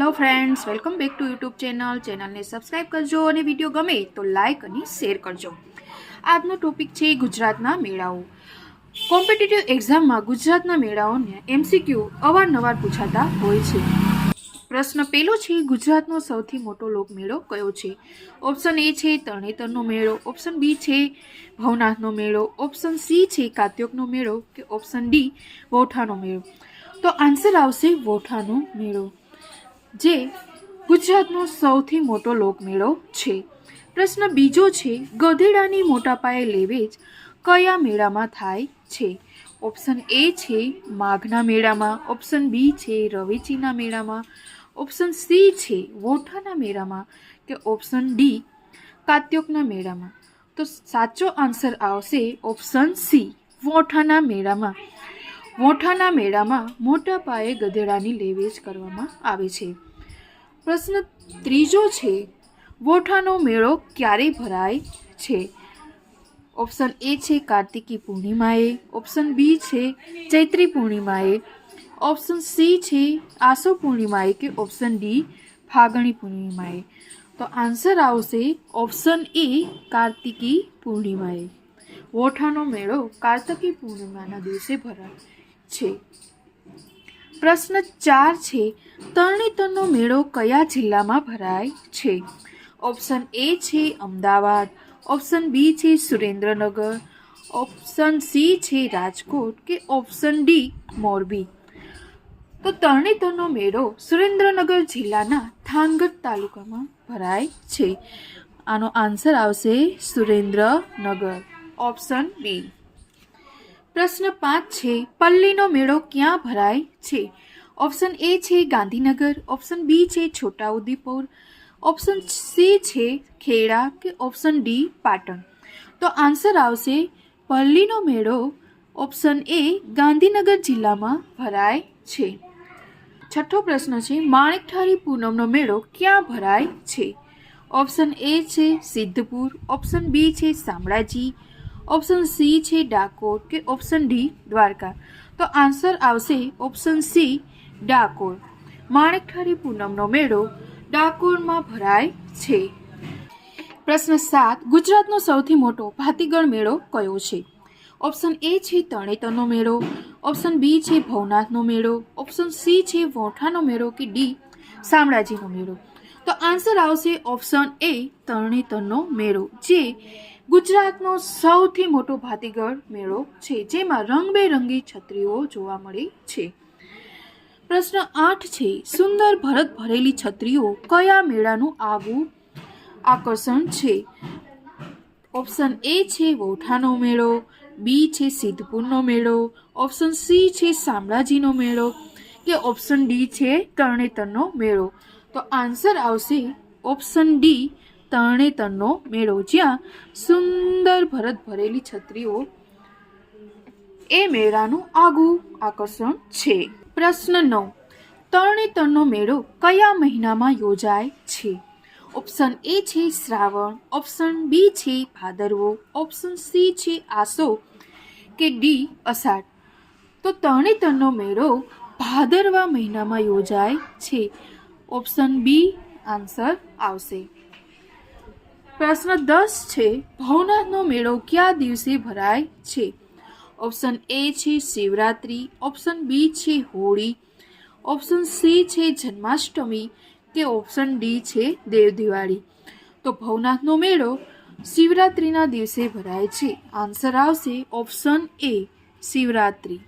Hello friends, welcome back to YouTube channel. ચેનલને subscribe કરજો અને વીડિયો ગમે તો લાઇક અને શેર કરજો. આજનો ટોપિક છે ગુજરાતના મેળાઓ. કોમ્પિટિટિવ એક્ઝામમાં ગુજરાતના મેળાઓને એમસીક્યુ અવારનવાર પૂછાતા હોય છે. પ્રશ્ન પહેલો છે, ગુજરાતનો સૌથી મોટો લોકમેળો કયો છે? ઓપ્શન એ છે, તરણેતરનો મેળો. ઓપ્શન બી છે, ભવનાથનો મેળો. ઓપ્શન સી છે, કાત્યોકનો મેળો. કે ઓપ્શન ડી વોઠાનો મેળો. તો આન્સર આવશે વોઠાનો મેળો. જે ગુજરાતનો સૌથી મોટો લોકમેળો છે. પ્રશ્ન બીજો છે, ગધેડાની મોટા પાયે લેવેચ કયા મેળામાં થાય છે? ઓપ્શન એ છે, માઘના મેળામાં. ઓપ્શન બી છે, રવેચીના મેળામાં. ઓપ્શન સી છે, વોઠાના મેળામાં. કે ઓપ્શન ડી, કાત્યોકના મેળામાં. તો સાચો આન્સર આવશે ઓપ્શન સી, વોઠાના મેળામાં. વોઠાના મેળામાં મોટા પાયે ગધેડાની લેવેચ કરવામાં આવે છે. પ્રશ્ન ત્રીજો છે, વોઠાનો મેળો ક્યારે ભરાય છે? ઓપ્શન એ છે કાર્તિકી પૂર્ણિમાએ, ઓપ્શન બી છે ચૈત્રી પૂર્ણિમાએ, ઓપ્શન સી છે આસો પૂર્ણિમાએ કે ઓપ્શન ડી ફાગણી પૂર્ણિમાએ? તો આન્સર આવશે ઓપ્શન એ કાર્તિકી પૂર્ણિમાએ. વોઠાનો મેળો કાર્તિકી પૂર્ણિમાના દિવસે ભરાય. છે. પ્રશ્ન ચાર છે, તરણેતરનો મેળો કયા જિલ્લામાં ભરાય છે? ઓપ્શન એ છે અમદાવાદ, ઓપ્શન બી છે સુરેન્દ્રનગર, ઓપ્શન સી છે રાજકોટ કે ઓપ્શન ડી મોરબી. તો તરણેતરનો મેળો સુરેન્દ્રનગર જિલ્લાના થાનગઢ તાલુકામાં ભરાય છે. આનો આન્સર આવશે સુરેન્દ્રનગર, ઓપ્શન બી. પ્રશ્ન પાંચ છે, પલ્લીનો મેળો ક્યાં ભરાય છે? ઓપ્શન એ છે ગાંધીનગર, ઓપ્શન બી છે છોટાઉદેપુર, ઓપ્શન સી છે ખેડા કે ઓપ્શન ડી પાટણ. તો આન્સર આવશે, પલ્લીનો મેળો ઓપ્શન એ ગાંધીનગર જિલ્લામાં ભરાય છે. છઠ્ઠો પ્રશ્ન છે, માણેકઠારી પૂનમનો મેળો ક્યાં ભરાય છે? ઓપ્શન એ છે સિદ્ધપુર, ઓપ્શન બી છે શામળાજી ઓપ્શન સી છે ડાકોર કે ઓપ્શન ડી દ્વારકા? તો આન્સર આવશે ઓપ્શન સી ડાકોર. માણેકઠારી પૂનમનો મેળો ડાકોરમાં ભરાય છે. પ્રશ્ન સાત, ગુજરાતનો સૌથી મોટો ભાતીગળ મેળો કયો છે? ઓપ્શન એ છે તરણેતરનો મેળો ઓપ્શન બી છે ભવનાથનો મેળો ઓપ્શન સી છે વોઠાનો મેળો કે ડી શામળાજીનો મેળો? તો આન્સર આવશે ઓપ્શન એ તરણેતરનો મેળો, જે ગુજરાતનો સૌથી મોટો ભાતીગળ મેળો છે, જેમાં રંગબેરંગી છત્રીઓ જોવા મળે છે. પ્રશ્ન આઠ છે, સુંદર ભરત ભરેલી છત્રીઓ કયા મેળાનું આવું આકર્ષણ છે? ઓપ્શન એ છે, વોઠાનો મેળો, બી છે, સિદ્ધપુરનો મેળો, ઓપ્શન સી છે, શામળાજીનો મેળો કે ઓપ્શન ડી છે, તરણેતરનો મેળો? તો આન્સર આવશે ઓપ્શન ડી તરણેતરનો મેળો જ્યાં સુંદર ભરત ભરેલી છત્રીઓ એ મેળાનું આગવું આકર્ષણ છે. પ્રશ્ન નવ. તરણેતરનો મેળો કયા મહિનામાં યોજાય છે? ઓપ્શન એ છે શ્રાવણ, ઓપ્શન બી છે ભાદરવો, ઓપ્શન સી છે આસો કે ડી અષાઢ. તો તરણેતરનો મેળો ભાદરવા મહિનામાં યોજાય છે. ઓપ્શન બી આન્સર આવશે. પ્રશ્ન દસ છે, ભવનાથનો મેળો કયા દિવસે ભરાય છે? ઓપ્શન એ છે, શિવરાત્રિ. ઓપ્શન બી છે, હોળી. ઓપ્શન સી છે, જન્માષ્ટમી કે ઓપ્શન ડી છે દેવ દિવાળી તો ભવનાથનો મેળો શિવરાત્રિના દિવસે ભરાય છે. આન્સર આવશે ઓપ્શન એ શિવરાત્રિ.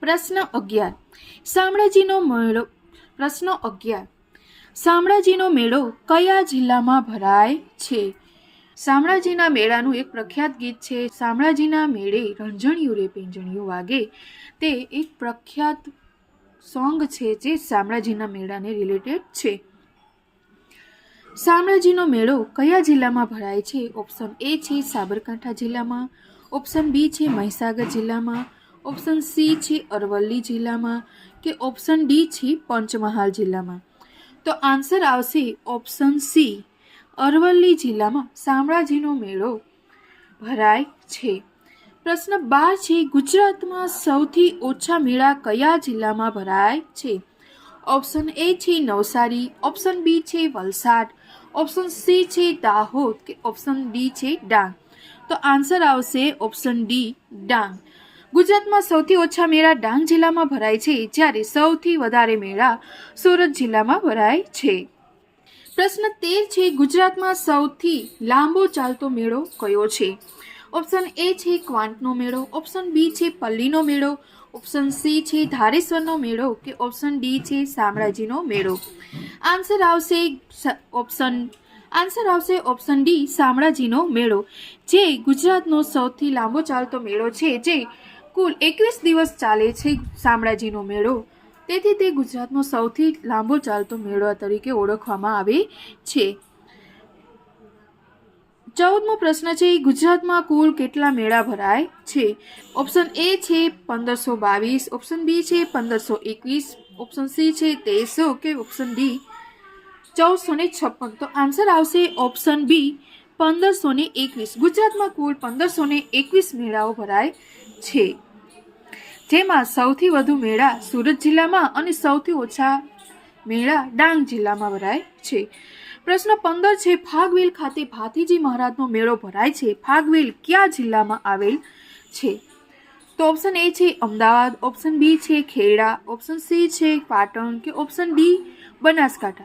પ્રશ્ન અગિયાર. શામળાજીનો મેળો, પ્રશ્ન અગિયાર. શામળાજીનો મેળો કયા જિલ્લામાં ભરાય છે? શામળાજીના મેળાનું એક પ્રખ્યાત ગીત છે શામળાજીના મેળે રંજણિયું રે પીંજણિયું વાગે તે એક પ્રખ્યાત સોંગ છે જે શામળાજીના મેળાને રિલેટેડ છે. શામળાજીનો મેળો કયા જિલ્લામાં ભરાય છે? ઓપ્શન એ છે સાબરકાંઠા જિલ્લામાં ઓપ્શન બી છે મહીસાગર જિલ્લામાં ઓપ્શન સી છે અરવલ્લી જિલ્લામાં કે ઓપ્શન ડી છે પંચમહાલ જિલ્લામાં? તો આન્સર આવશે ઓપ્શન સી. અરવલ્લી જિલ્લામાં શામળાજીનો મેળો ભરાય છે. પ્રશ્ન બાર છે, ગુજરાતમાં સૌથી ઓછા મેળા કયા જિલ્લામાં ભરાય છે? ઓપ્શન એ છે, નવસારી. ઓપ્શન બી છે, વલસાડ. ઓપ્શન સી છે, દાહોદ. કે ઓપ્શન ડી છે, ડાંગ. તો આન્સર આવશે ઓપ્શન ડી, ડાંગ. ગુજરાતમાં સૌથી ઓછા મેળા ડાંગ જિલ્લામાં ભરાય છે, જ્યારે સૌથી વધારે મેળા સુરત જિલ્લામાં ભરાય છે. પ્રશ્ન તેર છે, ગુજરાતમાં સૌથી લાંબો ચાલતો મેળો કયો છે? ઓપ્શન એ છે, ક્વાંટનો મેળો, ઓપ્શન બી છે, પલ્લીનો મેળો, ઓપ્શન સી છે, ધારેશ્વરનો મેળો કે ઓપ્શન ડી છે, શામળાજીનો મેળો? આન્સર આવશે ઓપ્શન, આન્સર આવશે ઓપ્શન ડી, શામળાજીનો મેળો, જે ગુજરાતનો સૌથી લાંબો ચાલતો મેળો છે, જે કુલ એકવીસ દિવસ ચાલે છે શામળાજીનો મેળો. તેથી તે ગુજરાતનો સૌથી લાંબો ચાલતો મેળો તરીકે ઓળખવામાં આવે છે. ચૌદમો પ્રશ્ન છે, ગુજરાતમાં કુલ કેટલા મેળા ભરાય છે? ઓપ્શન એ છે પંદરસો બાવીસ, ઓપ્શન બી છે પંદરસો એકવીસ, ઓપ્શન સી છે તેરસો કે ઓપ્શન ડી ચૌદસો ને છપ્પન. તો આન્સર આવશે ઓપ્શન બી પંદરસો ને એકવીસ. ગુજરાતમાં કુલ પંદરસો ને એકવીસ મેળાઓ ભરાય છે. જેમાં સૌથી વધુ મેળા સુરત જિલ્લામાં અને સૌથી ઓછા મેળા ડાંગ જિલ્લામાં ભરાય છે. પ્રશ્ન પંદર છે, ફાગવેલ ખાતે ભાતીજી મહારાજનો મેળો ભરાય છે. ફાગવેલ કયા જિલ્લામાં આવેલ છે? તો ઓપ્શન એ છે, અમદાવાદ. ઓપ્શન બી છે, ખેડા. ઓપ્શન સી છે, પાટણ. કે ઓપ્શન ડી બનાસકાંઠા?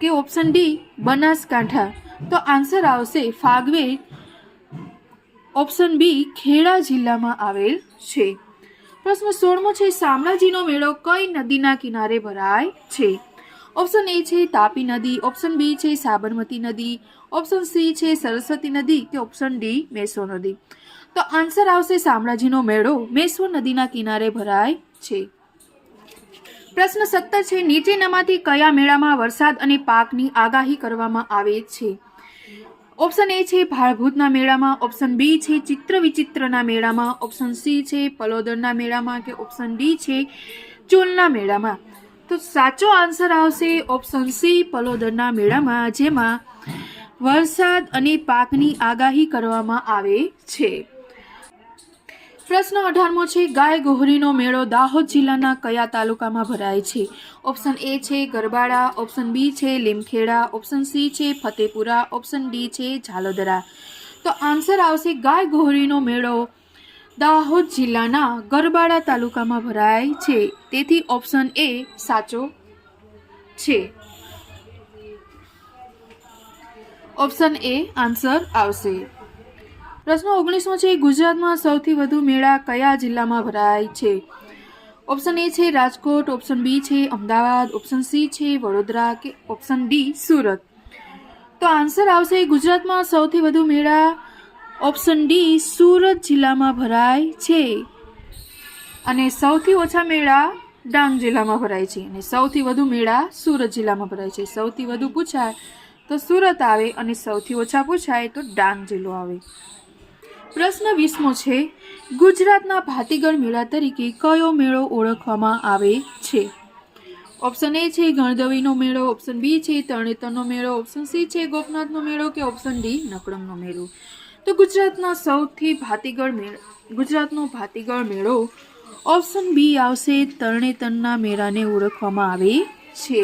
કે ઓપ્શન ડી બનાસકાંઠા? તો આન્સર આવશે, ફાગવેલ ઓપ્શન બી ખેડા જિલ્લામાં આવેલ છે. પ્રશ્ન સોળમો છે, શામળાજીનો મેળો કઈ નદીના કિનારે ભરાય છે? ઓપ્શન એ છે, તાપી નદી. ઓપ્શન બી છે, સાબરમતી નદી. ઓપ્શન સી છે, સરસ્વતી નદી કે ઓપ્શન ડી, મેસો નદી. તો આન્સર આવશે શામળાજીનો મેળો મેસો નદીના કિનારે ભરાય છે. પ્રશ્ન સત્તર છે, નીચેનામાંથી કયા મેળામાં વરસાદ અને પાકની આગાહી કરવામાં આવે છે? ઓપ્શન એ છે ભાળભૂતના મેળામાં ઓપ્શન બી છે ચિત્ર વિચિત્રના મેળામાં ઓપ્શન સી છે પલોદરના મેળામાં કે ઓપ્શન ડી છે ચૂલના મેળામાં. તો સાચો આન્સર આવશે ઓપ્શન સી પલોદરના મેળામાં, જેમાં વરસાદ અને પાકની આગાહી કરવામાં આવે છે. પ્રશ્ન અઢારમો છે, ગાય ગોહરીનો મેળો દાહોદ જિલ્લાના કયા તાલુકામાં ભરાય છે? ઓપ્શન એ છે, ગરબાડા, ઓપ્શન બી છે, લીમખેડા, ઓપ્શન સી છે, ફતેપુરા, ઓપ્શન ડી છે, ઝાલોદરા. તો આન્સર આવશે, ગાય ગોહરીનો મેળો દાહોદ જિલ્લાના ગરબાડા તાલુકામાં ભરાય છે. તેથી ઓપ્શન એ સાચો છે. ઓપ્શન એ આન્સર આવશે. પ્રશ્ન ઓગણીસમો છે, ગુજરાતમાં સૌથી વધુ મેળા કયા જિલ્લામાં ભરાય છે? ઓપ્શન એ છે, રાજકોટ. ઓપ્શન બી છે, અમદાવાદ. ઓપ્શન સી છે, વડોદરા કે ઓપ્શન ડી સુરત. તો આન્સર આવશે, ગુજરાતમાં સૌથી વધુ મેળા ઓપ્શન ડી સુરત જિલ્લામાં ભરાય છે. અને સૌથી ઓછા મેળા ડાંગ જિલ્લામાં ભરાય છે. અને સૌથી વધુ મેળા સુરત જિલ્લામાં ભરાય છે. સૌથી વધુ પૂછાય તો સુરત આવે અને સૌથી ઓછા પૂછાય તો ડાંગ જિલ્લો આવે. પ્રશ્ન વીસમો છે, ગુજરાતના ભાતીગળ મેળા તરીકે કયો મેળો ઓળખવામાં આવે છે? ઓપ્શન એ છે, ગણદવીનો મેળો. ઓપ્શન બી છે તરણેતરનો મેળો. ઓપ્શન સી છે, ગોપનાથનો મેળો કે ઓપ્શન ડી નકડમનો મેળો? તો ગુજરાતના સૌથી ભાતીગળ મેળો, ગુજરાતનો ભાતીગળ મેળો ઓપ્શન બી આવશે તરણેતરના મેળાને ઓળખવામાં આવે છે.